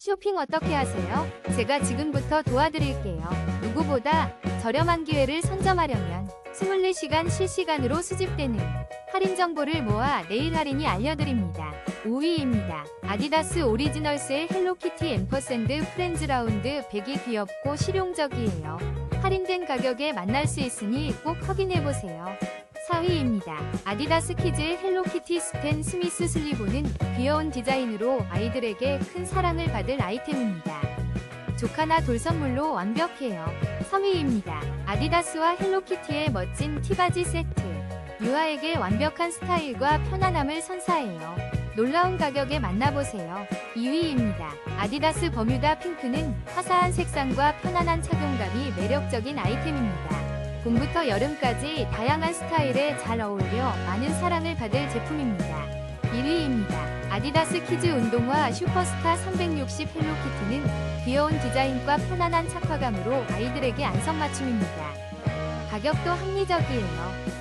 쇼핑 어떻게 하세요? 제가 지금부터 도와드릴게요. 누구보다 저렴한 기회를 선점하려면 24시간 실시간으로 수집되는 할인 정보를 모아 내일 할인이 알려드립니다. 5위입니다. 아디다스 오리지널스의 헬로키티 앰퍼샌드 프렌즈 라운드 100이 귀엽고 실용적이에요. 할인된 가격에 만날 수 있으니 꼭 확인해보세요. 4위입니다. 아디다스 키즈의 헬로키티 스탠 스미스 슬리브는 귀여운 디자인으로 아이들에게 큰 사랑을 받을 아이템입니다. 조카나 돌 선물로 완벽해요. 3위입니다. 아디다스와 헬로키티의 멋진 티바지 세트. 유아에게 완벽한 스타일과 편안함을 선사해요. 놀라운 가격에 만나보세요. 2위입니다. 아디다스 버뮤다 핑크는 화사한 색상과 편안한 착용감이 매력적인 아이템입니다. 봄부터 여름까지 다양한 스타일에 잘 어울려 많은 사랑을 받을 제품입니다. 1위입니다. 아디다스 키즈 운동화 슈퍼스타 360 헬로키티는 귀여운 디자인과 편안한 착화감으로 아이들에게 안성맞춤입니다. 가격도 합리적이에요.